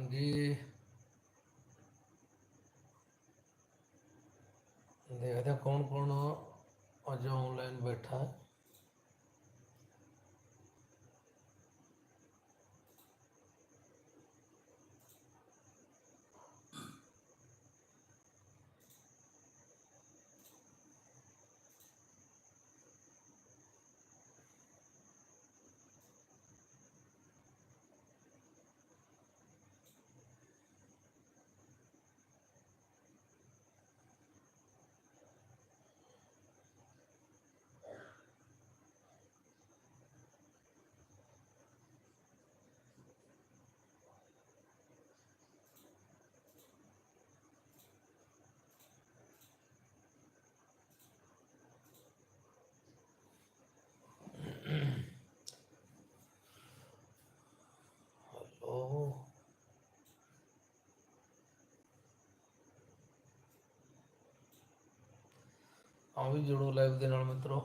ਹਾਂਜੀ ਦੇਖਦੇ ਕੌਣ ਕੌਣ ਅੱਜ ਆਨਲਾਈਨ ਬੈਠਾ ਹੈ ਆ ਵੀ ਜੁੜੋ ਲਾਈਵ ਦੇ ਨਾਲ ਮਿੱਤਰੋ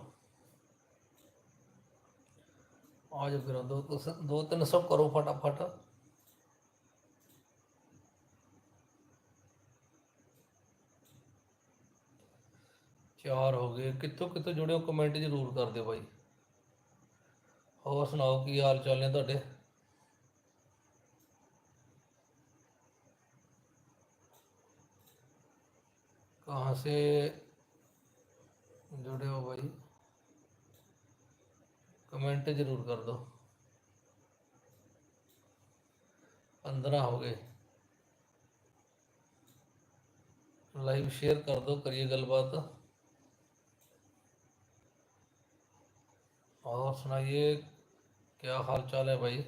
ਆ ਜਾਓ ਫਿਰ ਦੋ ਦੋ ਤਿੰਨ ਸੌ ਕਰੋ ਫਟਾਫਟ ਚਾਰ ਹੋ ਗਏ ਕਿੱਥੋਂ ਕਿੱਥੋਂ ਜੁੜਿਓ ਕਮੈਂਟ ਜ਼ਰੂਰ ਕਰ ਦਿਓ ਬਾਈ ਹੋਰ ਸੁਣਾਓ ਕੀ ਹਾਲ ਚਾਲ ਨੇ ਤੁਹਾਡੇ ਕਹਾਂ ਸੇ जुड़े हो भाई कमेंट जरूर कर दो पंद्रह हो गए लाइव शेयर कर दो करिए गलबात और सुनाइए क्या हाल चाल है भाई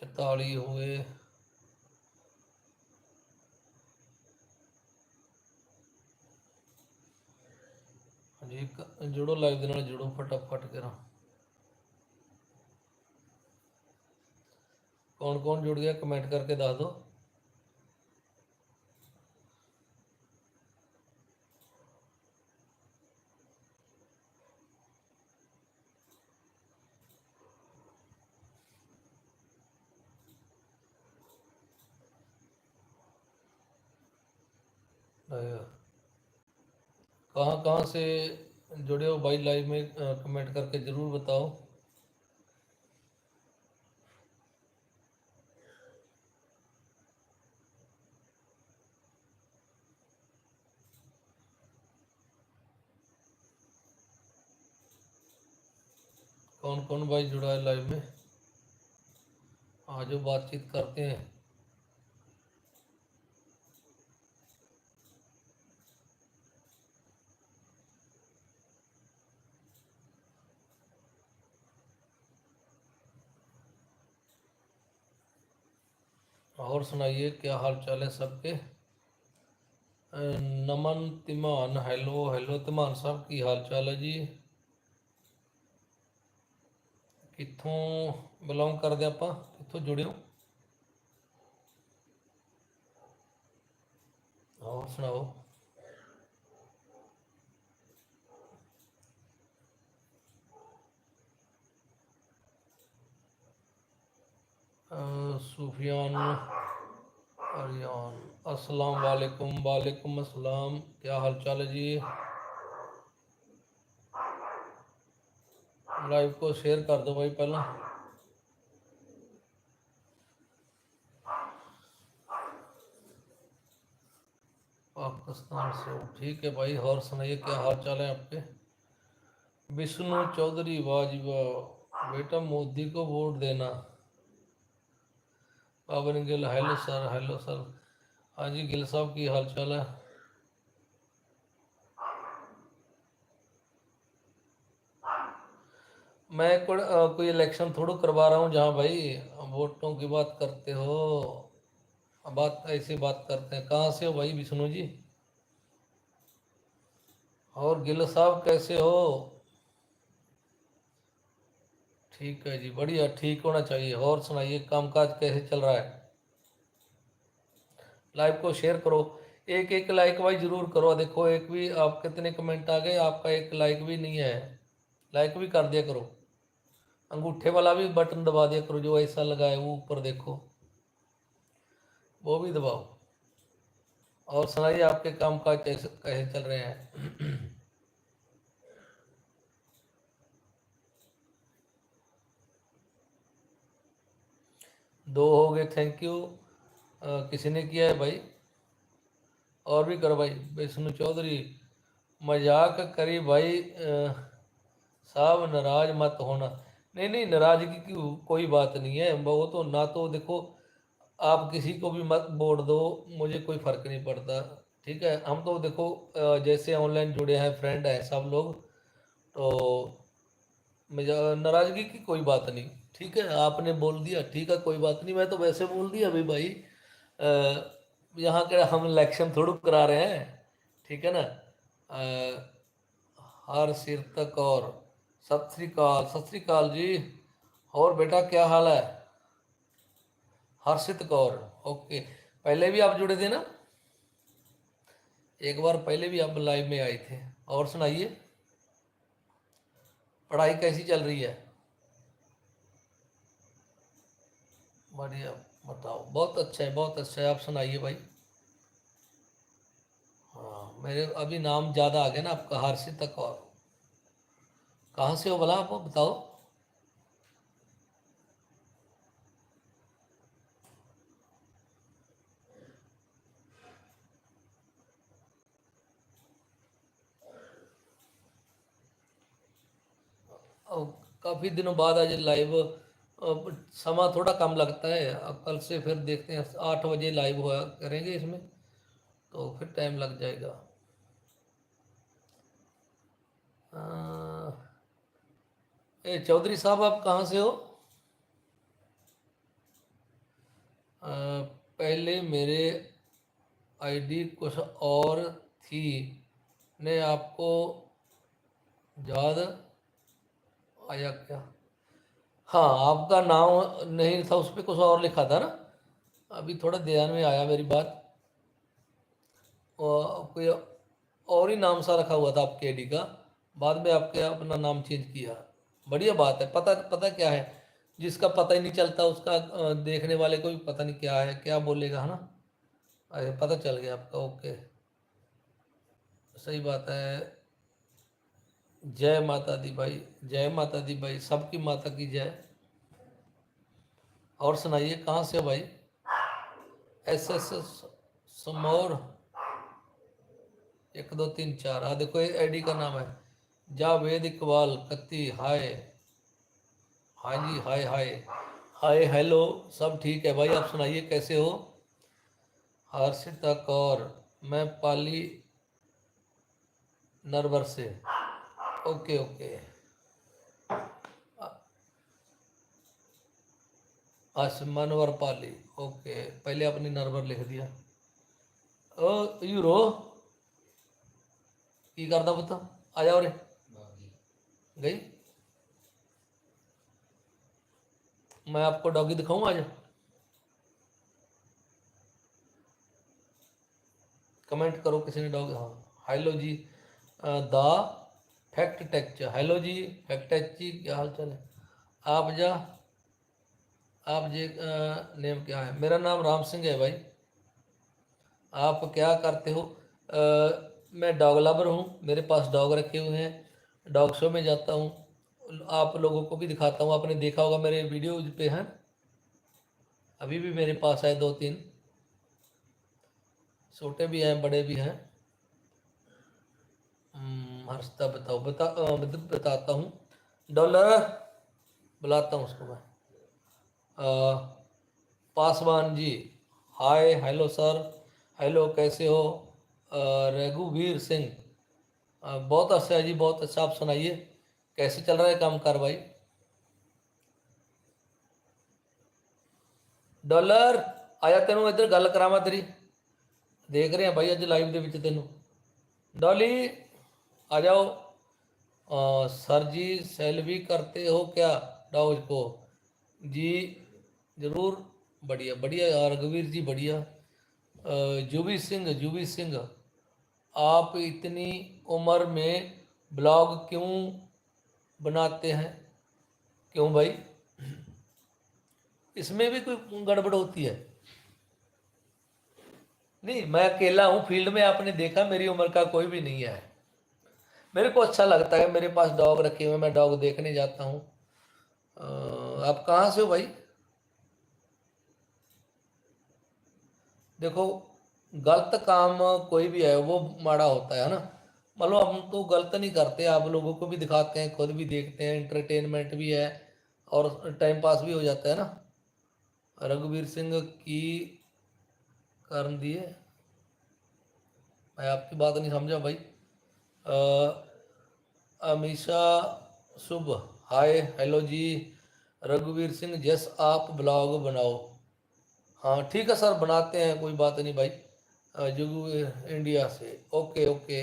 ਚਤਾਲੀ ਹੋਏ ਹਾਂਜੀ ਜੁੜੋ ਲਾਈਵ ਦੇ ਨਾਲ ਜੁੜੋ ਫਟਾਫਟ ਕਰਾਂ ਕੌਣ ਕੌਣ ਜੁੜ ਗਿਆ ਕਮੈਂਟ ਕਰਕੇ ਦੱਸ ਦਿਓ कहाँ कहाँ से जुड़े हो भाई लाइव में कमेंट करके ज़रूर बताओ कौन कौन भाई जुड़ा है लाइव में आज बातचीत करते हैं और सुनाइए क्या हाल चाल है सबके नमन तिमान हेलो हेलो तिमान साहब की हाल चाल है ਜੀ ਕਿੱਥੋਂ ਬਿਲੋਂਗ ਕਰਦੇ ਆਪਾਂ ਕਿੱਥੋਂ ਜੁੜੇ ਹੋ ਹੋਰ ਸੁਣਾਓ सूफियान अरियान अस्सलाम वालेकुम वालेकुम अस्सलाम क्या हाल चाल है जी लाइव को शेयर कर दो भाई पहला पाकिस्तान से ठीक है भाई और सुनाइए क्या हाल चाल है आपके विष्णु चौधरी वाजवा बेटा मोदी को वोट देना Baban Gill hello sir hello sir हाँ जी गिल साहब की हाल चाल है मैं को, कोई इलेक्शन थोड़ा करवा रहा हूँ जहाँ भाई वोटों की बात करते हो बात ऐसी बात करते हैं कहाँ से हो भाई विष्णु जी और गिल साहब कैसे हो ठीक है जी बढ़िया ठीक होना चाहिए और सुनाइए कामकाज कैसे चल रहा है लाइव को शेयर करो एक एक लाइक भाई जरूर करो देखो एक भी आप कितने कमेंट आ गए आपका एक लाइक भी नहीं है लाइक भी कर दिया करो अंगूठे वाला भी बटन दबा दिया करो जो ऐसा लगाए वो ऊपर देखो वो भी दबाओ और सुनाइए आपके काम काज कैसे कैसे चल रहे हैं दो हो गए थैंक यू किसी ने किया है भाई और भी करो भाई विष्णु चौधरी मजाक करी भाई साहब नाराज मत होना नहीं नहीं नाराजगी की कोई बात नहीं है वो तो ना तो देखो आप किसी को भी मत बोल दो मुझे कोई फ़र्क नहीं पड़ता ठीक है हम तो देखो जैसे ऑनलाइन जुड़े हैं फ्रेंड हैं सब लोग तो नाराज़गी की कोई बात नहीं ठीक है आपने बोल दिया ठीक है कोई बात नहीं मैं तो वैसे बोल दिया अभी भाई यहाँ के हम इलेक्शन थोड़ा करा रहे हैं ठीक है ना हर सिर तक और सत श्रीकाल सत श्रीकाल जी और बेटा क्या हाल है हर्षित कौर ओके पहले भी आप जुड़े थे ना एक बार पहले भी आप लाइव में आए थे और सुनाइए पढ़ाई कैसी चल रही है बढ़िया बताओ बहुत अच्छा है बहुत अच्छा है आप सुनाइए भाई हाँ मेरे अभी नाम ज़्यादा आ गया ना आपका हारसी तक और कहाँ से हो भला आप बताओ काफ़ी दिनों बाद आज लाइव समा थोड़ा कम लगता है अब कल से फिर देखते हैं आठ बजे लाइव हुआ करेंगे इसमें तो फिर टाइम लग जाएगा ए चौधरी साहब आप कहाँ से हो आ, पहले मेरे आईडी कुछ और थी ने आपको याद आया क्या हाँ आपका नाम नहीं था उस पर कुछ और लिखा था ना अभी थोड़ा ध्यान में आया मेरी बात और कोई और ही नाम सा रखा हुआ था आपके आईडी का बाद में आपके अपना नाम चेंज किया बढ़िया बात है पता पता क्या है जिसका पता ही नहीं चलता उसका देखने वाले को भी पता नहीं क्या है क्या बोलेगा है ना अरे पता चल गया आपका ओके सही बात है जय माता दी भाई जय माता दी भाई सबकी माता की जय और सुनाइए कहाँ से भाई एस एस एस एक दो तीन चार हाँ देखो एडी का नाम है जावेद इकबाल कत्ती हाय हाँ जी हाय हाय हाय हेलो सब ठीक है भाई आप सुनाइए कैसे हो हर्षिता कौर मैं पाली नरवर से ਓਕੇ ਓਕੇ अस मनवर पाली ओके पहले आपने नरवर लिख दिया ओ यूरो ਕੀ ਕਰਦਾ ਪੁੱਤ ਆ ਜਾ ਉਰੇ ਗਈ मैं आपको डॉगी दिखाऊं आज कमेंट करो किसी ने डॉग हाँ हेलो जी दा फैक्ट टेक हेलो जी फैक्ट टेक जी क्या हाल चाल है आप जा आप जी नेम क्या है मेरा नाम राम सिंह है भाई आप क्या करते हो आ, मैं डॉग लवर हूँ मेरे पास डॉग रखे हुए हैं डॉग शो में जाता हूँ आप लोगों को भी दिखाता हूँ आपने देखा होगा मेरे वीडियोज पे हैं अभी भी मेरे पास है दो तीन छोटे भी हैं बड़े भी हैं हंसता बताओ बता आ, बताता हूँ डॉलर बुलाता हूँ उसको मैं Paswan ji hi hello sir hello कैसे हो रघुवीर सिंह बहुत अच्छा है जी बहुत अच्छा आप सुनाइए कैसे चल रहा है काम कार्रवाई ਡਾਲਰ ਆਇਆ ਤੈਨੂੰ ਇੱਧਰ ਗੱਲ ਕਰਾਵਾਂ ਤੇਰੀ ਦੇਖ ਰਿਹਾ ਭਾਈ ਅੱਜ ਲਾਈਵ ਦੇ ਵਿੱਚ ਤੈਨੂੰ ਡਾਲੀ आ जाओ आ, सर जी सेल भी करते हो क्या डाउज को जी जरूर बढ़िया बढ़िया रघुवीर जी बढ़िया जुबी सिंह जुबी सिंह आप इतनी उम्र में ब्लॉग क्यों बनाते हैं क्यों भाई इसमें भी कोई गड़बड़ होती है नहीं मैं अकेला हूँ फील्ड में आपने देखा मेरी उम्र का कोई भी नहीं है मेरे को अच्छा लगता है मेरे पास डॉग रखे हुए मैं डॉग देखने जाता हूँ आप कहाँ से हो भाई देखो गलत काम कोई भी है वो माड़ा होता है ना मतलब हम तो गलत नहीं करते आप लोगों को भी दिखाते हैं खुद भी देखते हैं इंटरटेनमेंट भी है और टाइम पास भी हो जाता है ना रघुवीर सिंह की कारण दिए मैं आपकी बात नहीं समझा भाई आ, अमीशा शुभ हाय हेलो जी रघुवीर सिंह जस आप ब्लॉग बनाओ हाँ ठीक है सर बनाते हैं कोई बात नहीं भाई जुगू इंडिया से ओके ओके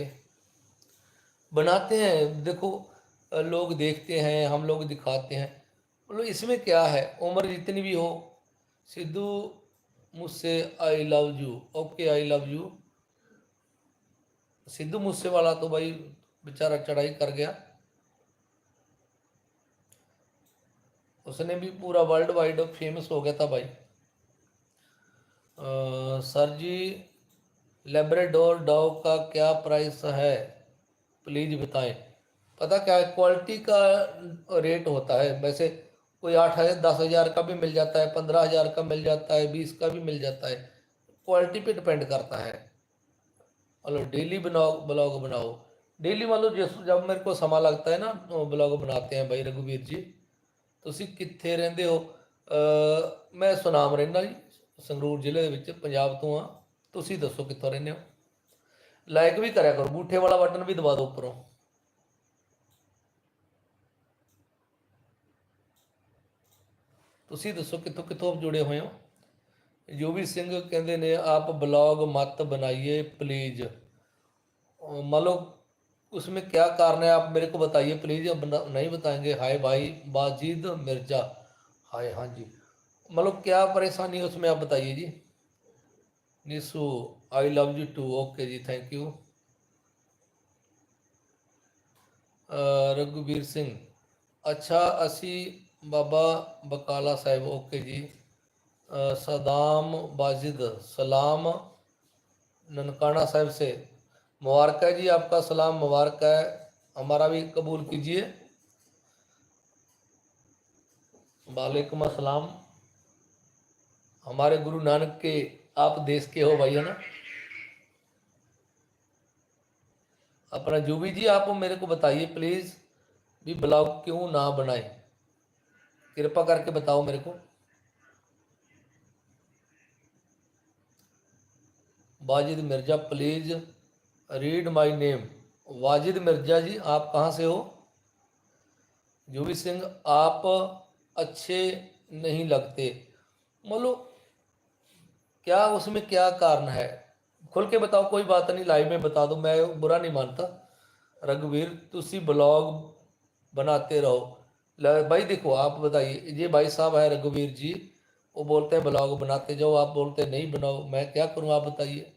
बनाते हैं देखो लोग देखते हैं हम लोग दिखाते हैं बोलो इसमें क्या है उम्र जितनी भी हो सिद्धू मुझसे I love you okay I love you Sidhu मुझसे वाला तो भाई बेचारा चढ़ाई कर गया उसने भी पूरा वर्ल्ड वाइड फेमस हो गया था भाई आ, सर जी लेब्रेडोर डॉग का क्या प्राइस है प्लीज़ बताएं पता क्या है क्वालिटी का रेट होता है वैसे कोई आठ हज़ार दस हज़ार का भी मिल जाता है पंद्रह हज़ार का मिल जाता है बीस का भी मिल जाता है क्वालिटी पे डिपेंड करता है और डेली बनाओ ब्लॉग बनाओ ਡੇਲੀ डेली ਜਿਸ ਜਦ ਮੇਰੇ ਕੋ ਸਮਾਂ ਲੱਗਦਾ ਹੈ ਨਾ ਉਹ ਬਲੌਗ ਬਣਾਤੇ ਹੈ ਬਾਈ ਰਗੂਬੀਰ ਜੀ ਤੁਸੀਂ ਕਿੱਥੇ ਰਹਿੰਦੇ ਹੋ ਮੈਂ ਸੁਨਾਮ ਰਹਿਣਾ ਜੀ ਸੰਗਰੂਰ ਜ਼ਿਲ੍ਹੇ ਦੇ ਵਿੱਚ ਪੰਜਾਬ ਤੋਂ ਆ ਤੁਸੀਂ ਦੱਸੋ ਕਿੱਥੋਂ ਰਹਿੰਦੇ ਹੋ ਲਾਈਕ ਵੀ ਕਰਿਆ ਕਰੋ ਬੂਠੇ ਵਾਲਾ ਬਟਨ ਵੀ ਦਬਾ ਦਿਓ ਉੱਪਰੋਂ ਤੁਸੀਂ ਦੱਸੋ ਕਿੱਥੋਂ ਕਿੱਥੋਂ ਜੁੜੇ ਹੋਏ ਹੋ ਵੀ ਸਿੰਘ ਕਹਿੰਦੇ ਨੇ ਆਪ ਬਲੌਗ ਮਤ ਬਣਾਈਏ ਪਲੀਜ਼ ਮੰਨ ਲਓ उसमें क्या कारण है आप मेरे को बताइए प्लीज़ अब नहीं बताएंगे हाय भाई बाजिद मिर्जा हाय हाँ जी मतलब क्या परेशानी है उसमें आप बताइए जी Nishu I love you too okay ji thank you रघुवीर सिंह अच्छा असी बाबा बकाला साहब ओके जी सदाम बाजिद सलाम ननकाना साहब से मुबारक है जी आपका सलाम मुबारक है हमारा भी कबूल कीजिए वालेकुम असलम हमारे गुरु नानक के आप देश के हो है ना अपना जूबी जी आप मेरे को बताइए प्लीज़ भी ब्लॉग क्यों ना बनाए कृपा करके बताओ मेरे को Bajid Mirza please read my name Wajid Mirza ji आप कहाँ से हो जूवी सिंह आप अच्छे नहीं लगते बोलो क्या उसमें क्या कारण है खुल के बताओ कोई बात नहीं लाइव में बता दो मैं बुरा नहीं मानता रघुवीर तुसी ब्लॉग बनाते रहो भाई देखो आप बताइए ये भाई साहब है रघुवीर जी वो बोलते हैं ब्लॉग बनाते जाओ आप बोलते नहीं बनाओ मैं क्या करूँ आप बताइए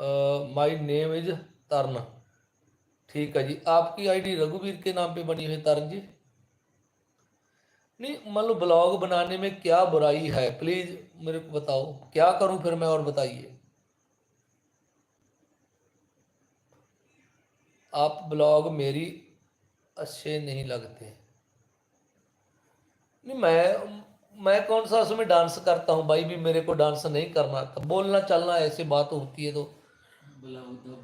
माई नेम इज तरन ठीक है जी आपकी आईडी रघुवीर के नाम पे बनी हुई तरन जी नहीं मान लो ब्लॉग बनाने में क्या बुराई है प्लीज मेरे को बताओ क्या करूं फिर मैं और बताइए आप ब्लॉग मेरी अच्छे नहीं लगते नहीं मैं मैं कौन सा उसमें डांस करता हूँ भाई भी मेरे को डांस नहीं करना था बोलना चलना ऐसी बात होती है तो तो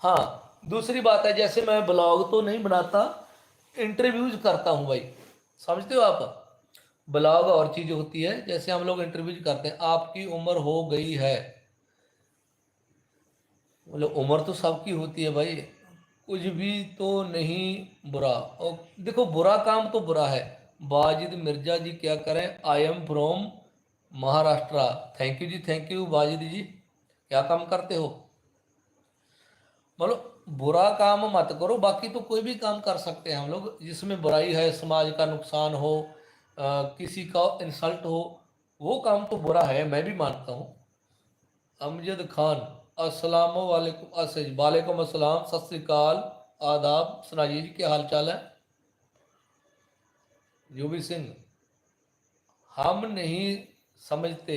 हाँ दूसरी बात है जैसे मैं ब्लॉग तो नहीं बनाता इंटरव्यूज करता हूँ भाई समझते हो आप ब्लॉग और चीज़ होती है जैसे हम लोग इंटरव्यूज करते हैं आपकी उम्र हो गई है मतलब उम्र तो सबकी होती है भाई कुछ भी तो नहीं बुरा और देखो बुरा काम तो बुरा है बाजिद मिर्जा जी क्या करें I am from Maharashtra thank you ji thank you Bajid ji क्या काम करते हो मतलब बुरा काम मत करो बाकी तो कोई भी काम कर सकते हैं हम लोग जिसमें बुराई है समाज का नुकसान हो आ, किसी का इंसल्ट हो वो काम तो बुरा है मैं भी मानता हूँ अमजद खान असलम वालेकुम असज वालेकुम सत श्रीकाल आदाब सनाजी जी क्या हाल चाल है युवी सिंह हम नहीं समझते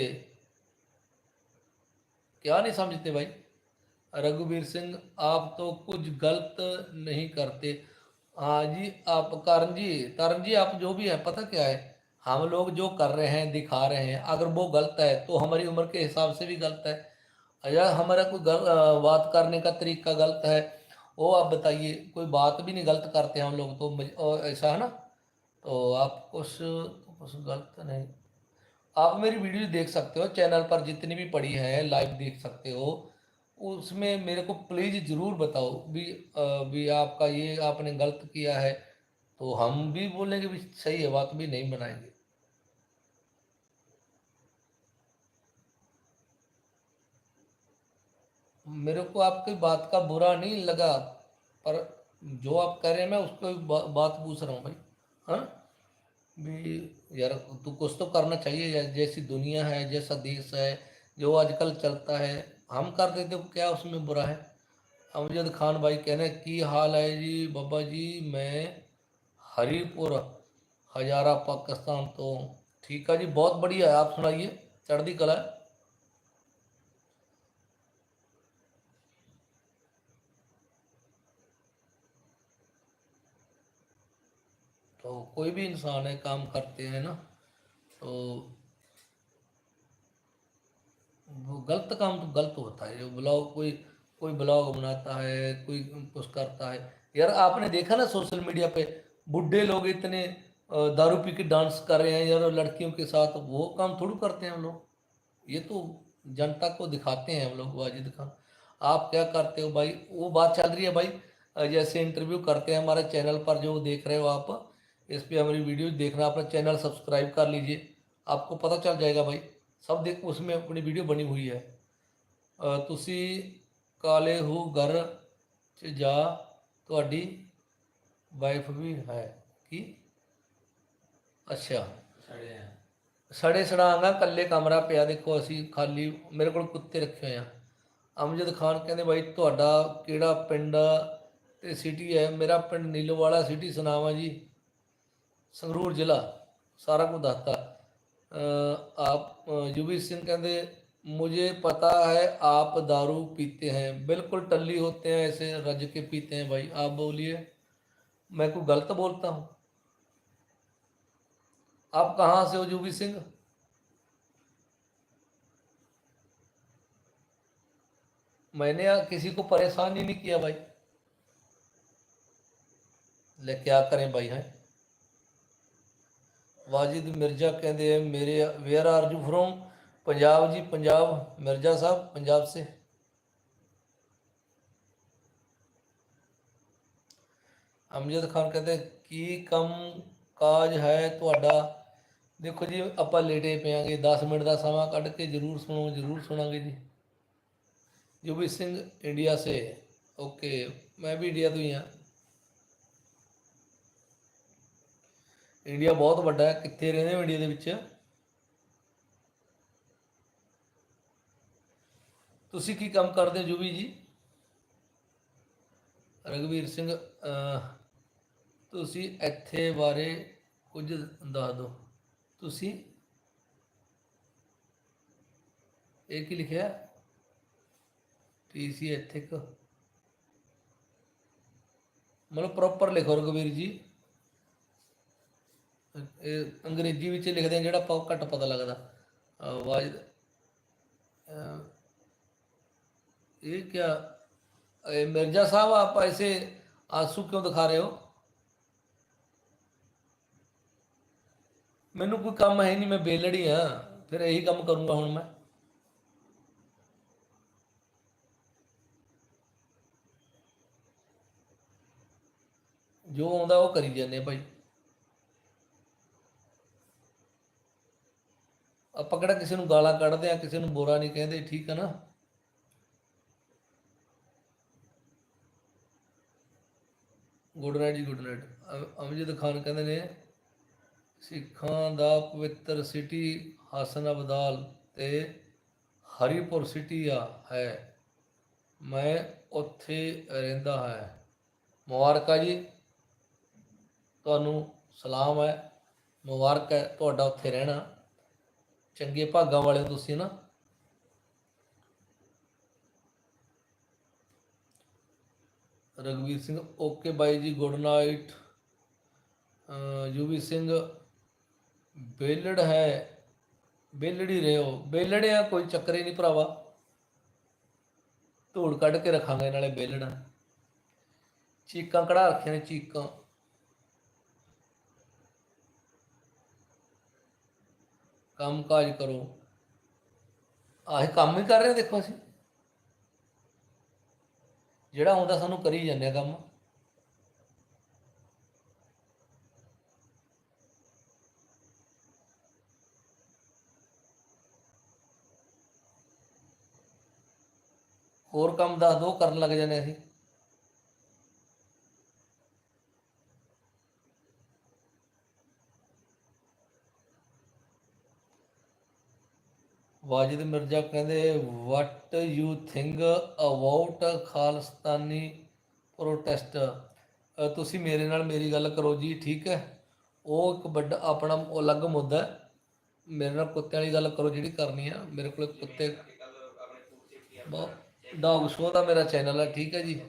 क्या नहीं समझते भाई रघुवीर सिंह आप तो कुछ गलत नहीं करते हाँ जी आप करण जी तरन जी आप जो भी है पता क्या है हम लोग जो कर रहे हैं दिखा रहे हैं अगर वो गलत है तो हमारी उम्र के हिसाब से भी गलत है या हमारा कोई गल बात करने का तरीका गलत है वो आप बताइए कोई बात भी नहीं गलत करते हम लोग तो ऐसा है ना तो आप कुछ कुछ गलत नहीं आप मेरी वीडियो देख सकते हो चैनल पर जितनी भी पड़ी है लाइव देख सकते हो उसमें मेरे को प्लीज़ ज़रूर बताओ भी भी आपका ये आपने गलत किया है तो हम भी बोलेंगे भी सही है बात भी नहीं बनाएंगे मेरे को आपकी बात का बुरा नहीं लगा पर जो आप कह रहे हैं मैं उसको बात पूछ रहा हूँ भाई हाँ भी यार तो कुछ तो करना चाहिए जैसी दुनिया है जैसा देश है जो आजकल चलता है हम कर देते हो क्या उसमें बुरा है अमजद खान भाई कहने की हाल है जी बाबा जी मैं हरीपुर हजारा पाकिस्तान तो ठीक है जी बहुत बढ़िया है आप सुनाइए चढ़ती कला है तो कोई भी इंसान है काम करते हैं ना तो वो गलत काम तो गलत होता है जो ब्लॉग कोई कोई ब्लॉग बनाता है कोई कुछ करता है यार आपने देखा ना सोशल मीडिया पे बुढ़े लोग इतने दारू पी के डांस कर रहे हैं यार लड़कियों के साथ वो काम थोड़ी करते हैं हम लोग ये तो जनता को दिखाते हैं हम लोग वाजिद खान आप क्या करते हो भाई वो बात चल रही है भाई जैसे इंटरव्यू करते हैं हमारे चैनल पर जो देख रहे हो आप इस पर हमारी वीडियो देखना अपना चैनल सब्सक्राइब कर लीजिए आपको पता चल जाएगा भाई सब देख उसमें अपनी वीडियो बनी हुई है ਤੁਸੀਂ ਕਾਲੇ ਹੋ ਘਰ ਚ ਜਾ ਤੁਹਾਡੀ ਵਾਈਫ ਵੀ ਹੈ ਕੀ ਅੱਛਾ ਸੜੇ ਸੜੇ ਸੜਾਂਗਾ ਕੱਲੇ ਕਮਰਾ ਪਿਆ ਦੇਖੋ ਅਸੀਂ ਖਾਲੀ ਮੇਰੇ ਕੋਲ ਕੁੱਤੇ ਰੱਖੇ ਹੋਏ ਆ ਅਮਜਦ ਖਾਨ ਕਹਿੰਦੇ ਬਾਈ ਤੁਹਾਡਾ ਕਿਹੜਾ ਪਿੰਡ ਤੇ ਸਿਟੀ ਹੈ ਮੇਰਾ ਪਿੰਡ ਨੀਲੋਵਾਲਾ ਸਿਟੀ ਸੁਣਾਵਾ ਜੀ संगरूर जिला सारा कुछ दसता आप यूवी सिंह कहते मुझे पता है आप दारू पीते हैं बिल्कुल टल्ली होते हैं ऐसे रज के पीते हैं भाई आप बोलिए मैं को गलत बोलता हूँ आप कहाँ से हो यूवी सिंह मैंने किसी को परेशान ही नहीं किया भाई ले क्या करें भाई हैं ਵਾਜਿਦ ਮਿਰਜ਼ਾ ਕਹਿੰਦੇ ਮੇਰੇ where are you from Punjab ji Punjab Mirza Sahib Punjab ਸੇ ਅਮਜਦ ਖਾਨ ਕਹਿੰਦੇ ਕੀ ਕੰਮ ਕਾਜ ਹੈ ਤੁਹਾਡਾ ਦੇਖੋ ਜੀ ਆਪਾਂ ਲੇਟੇ ਪਿਆਂਗੇ 10 ਮਿੰਟ ਦਾ ਸਮਾਂ ਕੱਢ ਕੇ ਜਰੂਰ ਸੁਣੋ ਜਰੂਰ ਸੁਣਾਂਗੇ ਜੀ ਵੀ ਸਿੰਘ ਇੰਡੀਆ ਸੇ ਓਕੇ ਮੈਂ ਵੀ ਇੰਡੀਆ ਤੋਂ ਹੀ ਆ ਇੰਡੀਆ ਬਹੁਤ ਵੱਡਾ ਹੈ ਕਿੱਥੇ ਰਹਿੰਦੇ ਹੋ ਇੰਡੀਆ ਦੇ ਵਿੱਚ ਤੁਸੀਂ ਕੀ ਕੰਮ ਕਰਦੇ ਹੋ ਜੁਬੀ ਜੀ ਰਗਵੀਰ ਸਿੰਘ ਤੁਸੀਂ ਇੱਥੇ ਬਾਰੇ ਕੁਝ ਦੱਸ ਦਿਓ ਤੁਸੀਂ ਇਹ ਕੀ ਲਿਖਿਆ ਟੀਸੀ ਇੱਥੇ ਕੋ ਮਤਲਬ ਪ੍ਰੋਪਰ ਲਿਖੋ ਰਗਵੀਰ ਜੀ ਇਹ ਅੰਗਰੇਜ਼ੀ ਵਿੱਚ ਲਿਖਦੇ ਆ ਜਿਹੜਾ ਆਪਾਂ ਘੱਟ ਪਤਾ ਲੱਗਦਾ ਆਵਾਜ਼ ਇਹ ਕੀ ਇਹ ਮਿਰਜ਼ਾ ਸਾਹਿਬ ਆਪ ਐਸੇ ਆਸੂ ਕਿਉਂ ਦਿਖਾ ਰਹੇ ਹੋ ਮੈਨੂੰ ਕੋਈ ਕੰਮ ਹੈ ਨਹੀਂ ਮੈਂ ਬੇਲੜੀ ਆ ਫਿਰ ਇਹੀ ਕੰਮ ਕਰੂੰਗਾ ਹੁਣ ਮੈਂ ਜੋ ਆਉਂਦਾ ਉਹ ਕਰੀ ਜਾਂਦੇ ਭਾਈ ਆਪਾਂ ਕਿਹੜਾ ਕਿਸੇ ਨੂੰ ਗਾਲਾਂ ਕੱਢਦੇ ਆ ਕਿਸੇ ਨੂੰ ਬੋਰਾ ਨਹੀਂ ਕਹਿੰਦੇ ਠੀਕ ਹੈ ਨਾ ਗੁੱਡ ਨਾਈਟ ਜੀ ਗੁੱਡ ਨਾਈਟ ਅਮਜੀਤ ਖਾਨ ਕਹਿੰਦੇ ਨੇ ਸਿੱਖਾਂ ਦਾ ਪਵਿੱਤਰ ਸਿਟੀ ਹਸਨ ਅਬਦਾਲ ਤੇ ਹਰੀਪੁਰ ਸਿਟੀ ਆ ਹੈ ਮੈਂ ਉੱਥੇ ਰਹਿੰਦਾ ਹਾਂ ਮੁਬਾਰਕਾ ਜੀ ਤੁਹਾਨੂੰ ਸਲਾਮ ਹੈ ਮੁਬਾਰਕ ਹੈ ਤੁਹਾਡਾ ਉੱਥੇ ਰਹਿਣਾ ਚੰਗੇ ਭਾਗਾਂ ਵਾਲੇ ਤੁਸੀਂ ਨਾ ਰਗਵੀਰ ਸਿੰਘ ਓਕੇ ਬਾਈ ਜੀ ਗੁੱਡ ਨਾਈਟ ਯੂਵੀ ਸਿੰਘ ਬੇਲੜ ਹੈ ਬੇਲੜੀ ਰਹੋ ਬੇਲੜਿਆ ਕੋਈ ਚੱਕਰ ਹੀ ਨਹੀਂ ਭਰਾਵਾ ਧੂੜ ਕੱਢ ਕੇ ਰੱਖਾਂਗੇ ਨਾਲੇ ਬੇਲੜਾ ਚੀਕਾਂ ਕਢਾ ਰੱਖਿਆ ਨੇ ਚੀਕਾਂ ਕੰਮ ਕਾਜ ਕਰੋ ਆਹ ਕੰਮ ਹੀ ਕਰ ਰਹੇ ਦੇਖੋ ਅਸੀਂ ਜਿਹੜਾ ਆਉਂਦਾ ਸਾਨੂੰ ਕਰੀ ਜਾਂਦੇ ਆ ਕੰਮ ਹੋਰ ਕੰਮ ਦੱਸ ਦੋ ਕਰਨ ਲੱਗ ਜਾਂਦੇ ਅਸੀਂ ਵਾਜਿਦ ਮਿਰਜ਼ਾ ਕਹਿੰਦੇ what you think about Khalistani protest ਤੁਸੀਂ ਮੇਰੇ ਨਾਲ ਮੇਰੀ ਗੱਲ ਕਰੋ ਜੀ ਠੀਕ ਹੈ ਉਹ ਇੱਕ ਵੱਡਾ ਆਪਣਾ ਅਲੱਗ ਮੁੱਦਾ ਹੈ ਮੇਰੇ ਨਾਲ ਕੁੱਤੇ ਵਾਲੀ ਗੱਲ ਕਰੋ ਜਿਹੜੀ ਕਰਨੀ ਆ ਮੇਰੇ ਕੋਲ ਕੁੱਤੇ ਡੌਗ ਸ਼ੋ ਦਾ ਮੇਰਾ ਚੈਨਲ ਹੈ ਠੀਕ ਹੈ ਜੀ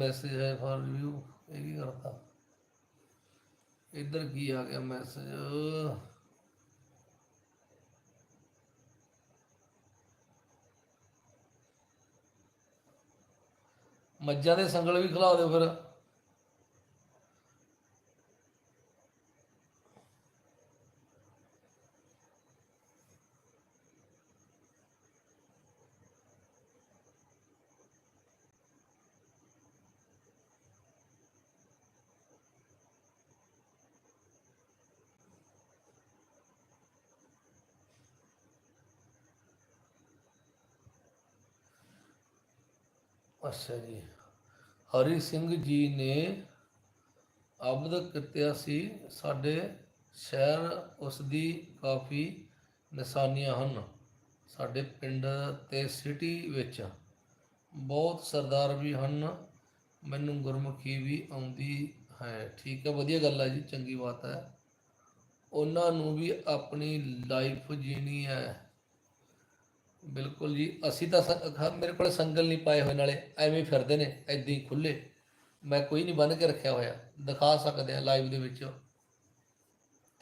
ਮੈਸੇਜ ਹੈ ਫਾਰ ਰਿਵਿਊ ਇਹ ਵੀ ਕਰਤਾ ਇੱਧਰ ਕੀ ਆ ਗਿਆ ਮੈਸੇਜ ਮੱਝਾਂ ਦੇ ਸੰਗਲ ਵੀ ਖਿਲਾ ਦਿਓ ਫਿਰ ਪਾਤਸ਼ਾਹ ਜੀ ਹਰੀ ਸਿੰਘ ਜੀ ਨੇ ਅਬਦ ਕਿਤਿਆ ਸੀ ਸਾਡੇ ਸ਼ਹਿਰ ਉਸ ਦੀ ਕਾਫੀ ਨਿਸ਼ਾਨੀਆਂ ਹਨ ਸਾਡੇ ਪਿੰਡ ਤੇ ਸਿਟੀ ਵਿੱਚ ਬਹੁਤ ਸਰਦਾਰ ਵੀ ਹਨ ਮੈਨੂੰ ਗੁਰਮੁਖੀ ਵੀ ਆਉਂਦੀ ਹੈ ਠੀਕ ਹੈ ਵਧੀਆ ਗੱਲ ਹੈ ਜੀ ਚੰਗੀ ਬਾਤ ਹੈ ਉਹਨਾਂ ਨੂੰ ਵੀ ਆਪਣੀ ਲਾਈਫ ਜੀਣੀ ਹੈ ਬਿਲਕੁਲ ਜੀ ਅਸੀਂ ਤਾਂ ਮੇਰੇ ਕੋਲ ਸੰਗਲ ਨਹੀਂ ਪਾਏ ਹੋਏ ਨਾਲੇ ਐਵੇਂ ਫਿਰਦੇ ਨੇ ਐਦਾਂ ਹੀ ਖੁੱਲੇ ਮੈਂ ਕੋਈ ਨਹੀਂ ਬੰਨ ਕੇ ਰੱਖਿਆ ਹੋਇਆ ਦਿਖਾ ਸਕਦੇ ਆ ਲਾਈਵ ਦੇ ਵਿੱਚ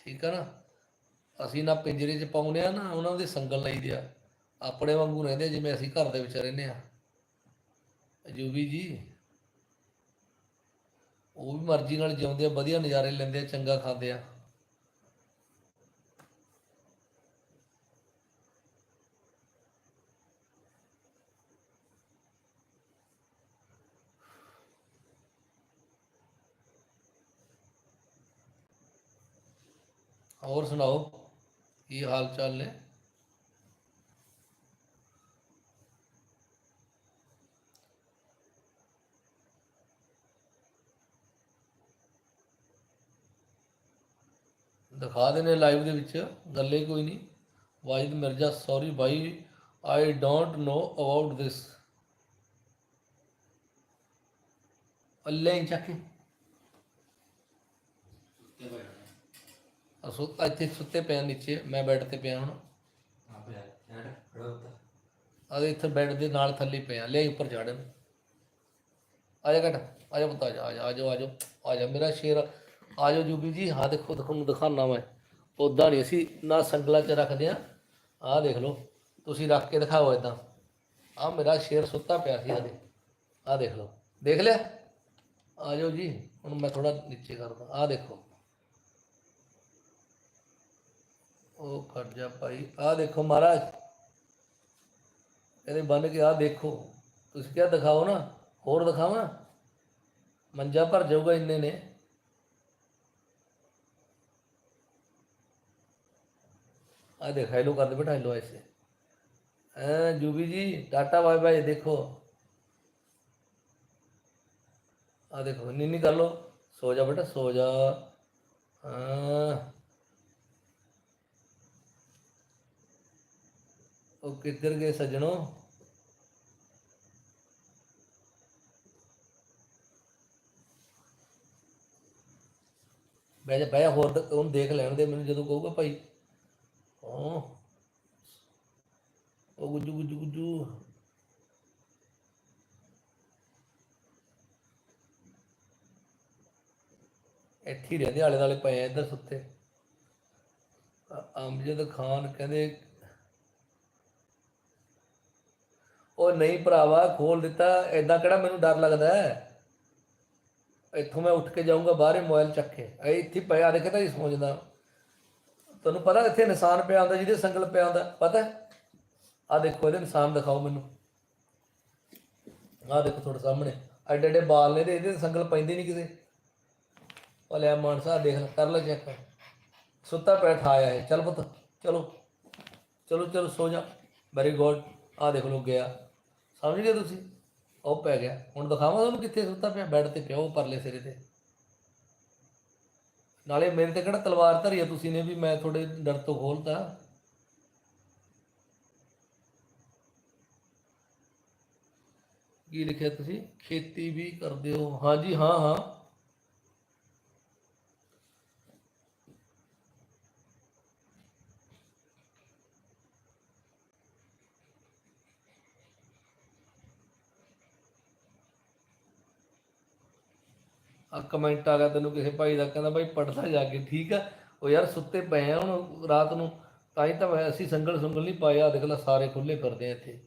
ਠੀਕ ਆ ਨਾ ਅਸੀਂ ਨਾ ਪਿੰਜਰੇ 'ਚ ਪਾਉਂਦੇ ਆ ਨਾ ਉਹਨਾਂ ਦੇ ਸੰਗਲ ਲਈਦੇ ਆ ਆਪਣੇ ਵਾਂਗੂ ਰਹਿੰਦੇ ਜਿਵੇਂ ਅਸੀਂ ਘਰ ਦੇ ਵਿੱਚ ਰਹਿੰਦੇ ਆ ਅਜੂਬੀ ਜੀ ਉਹ ਵੀ ਮਰਜ਼ੀ ਨਾਲ ਜਿਉਂਦੇ ਆ ਵਧੀਆ ਨਜ਼ਾਰੇ ਲੈਂਦੇ ਆ ਚੰਗਾ ਖਾਂਦੇ ਆ ਹੋਰ ਸੁਣਾਓ ਕੀ ਹਾਲ ਚਾਲ ਨੇ ਦਿਖਾ ਦੇਣੇ ਲਾਈਵ ਦੇ ਵਿੱਚ ਗੱਲੇ ਕੋਈ ਨਹੀਂ Wajid Mirza sorry Bhai I don't know about this ਅੱਲੇ ਚੱਕੇ ਅਸੋ ਇੱਥੇ ਸੁੱਤੇ ਪਿਆ ਨੀਚੇ ਮੈਂ ਬੈੱਡ ਤੇ ਪਿਆ ਹੁਣ ਆ ਇੱਥੇ ਬੈੱਡ ਦੇ ਨਾਲ ਥੱਲੇ ਪਿਆ ਲੈ ਉੱਪਰ ਚੜਨ ਆ ਜਾ ਘਟ ਆ ਜਾ ਬਤਾ ਜਾ ਆ ਜਾ ਆ ਜਾ ਮੇਰਾ ਸ਼ੇਰ ਆ ਜਾ ਜੂਬੀ ਜੀ ਹਾਂ ਦੇਖੋ ਤੁਹਾਨੂੰ ਦਿਖਾਣਾ ਮੈਂ ਉਦਾਂ ਨਹੀਂ ਅਸੀਂ ਨਾ ਸੰਗਲਾ ਚ ਰੱਖਦੇ ਆ ਆ ਦੇਖ ਲਓ ਤੁਸੀਂ ਰੱਖ ਕੇ ਦਿਖਾਓ ਇਦਾਂ ਆ ਮੇਰਾ ਸ਼ੇਰ ਸੁੱਤਾ ਪਿਆ ਸੀ ਆਦੇ ਆ ਦੇਖ ਲਓ ਦੇਖ ਲਿਆ ਆਜੋ ਜੀ ਹੁਣ ਮੈਂ ਥੋੜਾ ਨੀਚੇ ਕਰਦਾ ਆ ਦੇਖੋ ਉਹ ਖੜ ਜਾ ਭਾਈ ਆ ਦੇਖੋ ਮਹਾਰਾਜ ਇਹਨੇ ਬੰਨ ਕੇ ਆ ਦੇਖੋ ਤੁਸੀਂ ਕਿਹਾ ਦਿਖਾਓ ਨਾ ਹੋਰ ਦਿਖਾਵਾਂ ਮੰਜਾ ਭਰ ਜਾਊਗਾ ਇੰਨੇ ਨੇ ਆ ਦੇਖ ਹੈਲੋ ਕਰਦੇ ਬੈਠਾ ਲੋ ਐਸੇ ਐ ਜੂਬੀ ਜੀ ਟਾਟਾ ਬਾਏ ਬਾਏ ਦੇਖੋ ਆ ਦੇਖੋ ਨੀ ਕਰ ਲੋ ਸੋ ਜਾ ਬੇਟਾ ਸੋ ਜਾ ਹਾਂ ਉਹ ਕਿੱਧਰ ਗਏ ਸੱਜਣੋ ਬਹਿ ਬੈ ਹੋਰ ਉਹਨੂੰ ਦੇਖ ਲੈਣ ਦੇ ਮੈਨੂੰ ਜਦੋਂ ਕਹੂਗਾ ਭਾਈ ਹਾਂ ਉਹ ਗੁੱਜੂ ਗੁੱਜੂ ਗੁੱਜੂ ਇੱਥੇ ਰਹਿੰਦੇ ਆਲੇ ਦਾਲੇ ਪਏ ਇੱਧਰ ਸੁੱਤੇ ਅਮਜਦ ਖਾਨ ਕਹਿੰਦੇ ਉਹ ਨਹੀਂ ਭਰਾਵਾ ਖੋਲ ਦਿੱਤਾ ਐਦਾਂ ਕਿਹੜਾ ਮੈਨੂੰ ਡਰ ਲੱਗਦਾ ਹੈ ਇੱਥੋਂ ਮੈਂ ਉੱਠ ਕੇ ਜਾਊਂਗਾ ਬਾਹਰੇ ਮੋਬਾਈਲ ਚੱਕ ਕੇ ਐ ਇੱਥੇ ਪਿਆ ਦੇਖ ਤਾਂ ਹੀ ਸੋਚਦਾ ਤੁਹਾਨੂੰ ਪਤਾ ਇੱਥੇ ਨਿਸ਼ਾਨ ਪਿਆ ਹੁੰਦਾ ਜਿਹਦੇ ਸੰਗਲ ਪਿਆ ਹੁੰਦਾ ਪਤਾ ਆ ਦੇਖੋ ਇਹਦੇ ਨਿਸ਼ਾਨ ਦਿਖਾਓ ਮੈਨੂੰ ਆ ਦੇਖੋ ਤੁਹਾਡੇ ਸਾਹਮਣੇ ਐਡੇ ਐਡੇ ਬਾਲ ਨੇ ਤੇ ਇਹਦੇ ਸੰਗਲ ਪੈਂਦੇ ਨਹੀਂ ਕਿਸੇ ਉਹ ਲੈ ਮਾਨਸਾ ਦੇਖ ਲੈ ਕਰ ਲੈ ਚੈੱਕ ਸੁੱਤਾ ਬੈਠਾ ਆਇਆ ਹੈ ਚੱਲ ਪੁੱਤ ਚਲੋ ਚਲੋ ਚਲੋ ਸੋ ਜਾ ਵੈਰੀ ਗੁੱਡ ਆ ਦੇਖ ਲੋ ਗਿਆ ਸਮਝ ਗਏ ਤੁਸੀਂ ਉਹ ਪੈ ਗਿਆ ਹੁਣ ਦਿਖਾਵਾਂ ਤੁਹਾਨੂੰ ਕਿੱਥੇ ਸੁੱਤਾ ਪਿਆ ਬੈੱਡ ਤੇ ਪਿਆ ਉਹ ਪਰਲੇ ਸਿਰੇ ਤੇ ਨਾਲੇ ਮੇਰੇ ਤੇ ਕਿਹੜਾ ਤਲਵਾਰ ਧਰੀ ਆ ਤੁਸੀਂ ਨੇ ਵੀ ਮੈਂ ਤੁਹਾਡੇ ਡਰ ਤੋਂ ਖੋਲਤਾ ਕੀ ਲਿਖਿਆ ਤੁਸੀਂ ਖੇਤੀ ਵੀ ਕਰਦੇ ਹੋ ਹਾਂਜੀ ਹਾਂ ਹਾਂ ਕਮੈਂਟ ਆ ਗਿਆ ਤੈਨੂੰ ਕਿਸੇ ਭਾਈ ਦਾ ਕਹਿੰਦਾ ਭਾਈ ਪੜਦਾ ਜਾ ਕੇ ਠੀਕ ਆ ਉਹ ਯਾਰ ਸੁੱਤੇ ਪਏ ਆ ਹੁਣ ਰਾਤ ਨੂੰ ਤਾਂ ਹੀ ਤਾਂ ਅਸੀਂ ਸੰਗਲ ਸੰਗਲ ਨਹੀਂ ਪਾਇਆ ਦੇਖ ਲੈ ਸਾਰੇ ਖੁੱਲੇ ਫਿਰਦੇ ਆ ਇੱਥੇ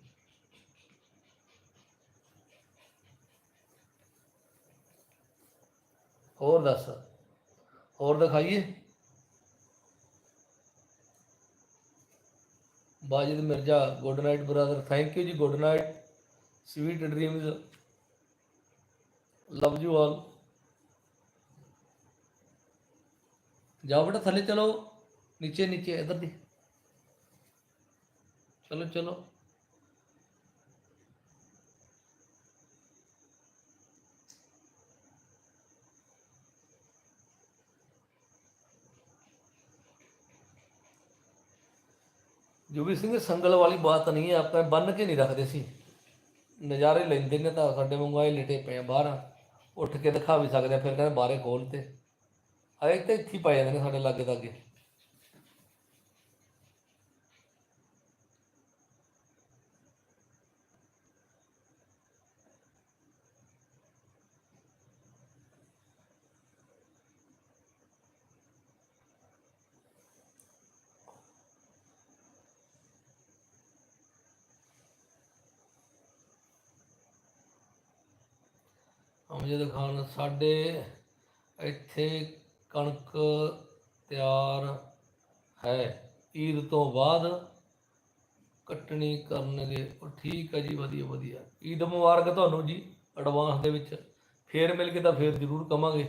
ਹੋਰ ਦੱਸ ਹੋਰ ਦਿਖਾਈਏ Bajid Mirza good night brother thank you ਜੀ good night sweet dreams love you all जाओ बेटा ਥੱਲੇ ਚਲੋ ਨੀਚੇ ਨੀਚੇ ਇਧਰ दे ਚਲੋ ਚਲੋ ਜੁਬੀ ਸਿੰਘ ਸੰਗਲ ਵਾਲੀ ਬਾਤ ਨਹੀਂ ਹੈ ਆਪਾਂ ਬੰਨ ਕੇ ਨਹੀਂ ਰੱਖਦੇ ਸੀ ਨਜ਼ਾਰੇ ਲੈਂਦੇ ਨੇ ਤਾਂ ਸਾਡੇ ਵਾਂਗੂ ਆਏ ਲੇਟੇ ਪਏ ਬਾਹਰ ਉੱਠ ਕੇ ਦਿਖਾ ਵੀ ਸਕਦੇ ਫਿਰ ਕਹਿੰਦੇ ਬਾਰੇ ਖੋਲ ਤੇ ਅਰੇ ਤੇ ਇੱਥੇ ਹੀ ਜਾਂਦੇ ਨੇ ਸਾਡੇ ਲਾਗੇ ਦਾਗੇ ਅਮਜਦ ਖਾਨ ਸਾਡੇ ਇੱਥੇ ਕਣਕ ਤਿਆਰ ਹੈ ਈਦ ਤੋਂ ਬਾਅਦ ਕਟਣੀ ਕਰਨਗੇ ਉਹ ਠੀਕ ਹੈ ਜੀ ਵਧੀਆ ਵਧੀਆ ਈਦ ਮੁਬਾਰਕ ਤੁਹਾਨੂੰ ਜੀ ਐਡਵਾਂਸ ਦੇ ਵਿੱਚ ਫੇਰ ਮਿਲ ਕੇ ਤਾਂ ਫੇਰ ਜ਼ਰੂਰ ਕਵਾਂਗੇ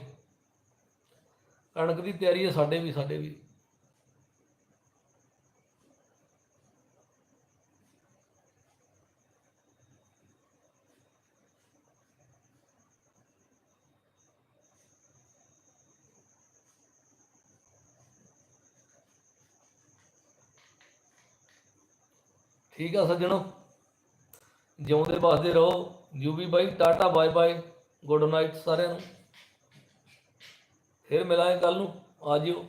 ਕਣਕ ਦੀ ਤਿਆਰੀ ਹੈ ਸਾਡੇ ਵੀ ਸਾਡੇ ਵੀ ਠੀਕ ਆ ਸੱਜਣੋ ਜਿਉਂਦੇ ਵਸਦੇ ਰਹੋ Jubi bye tata bye bye good night ਸਾਰਿਆਂ ਨੂੰ ਫਿਰ ਮਿਲਾਂਗੇ ਕੱਲ ਨੂੰ ਆ ਜਿਓ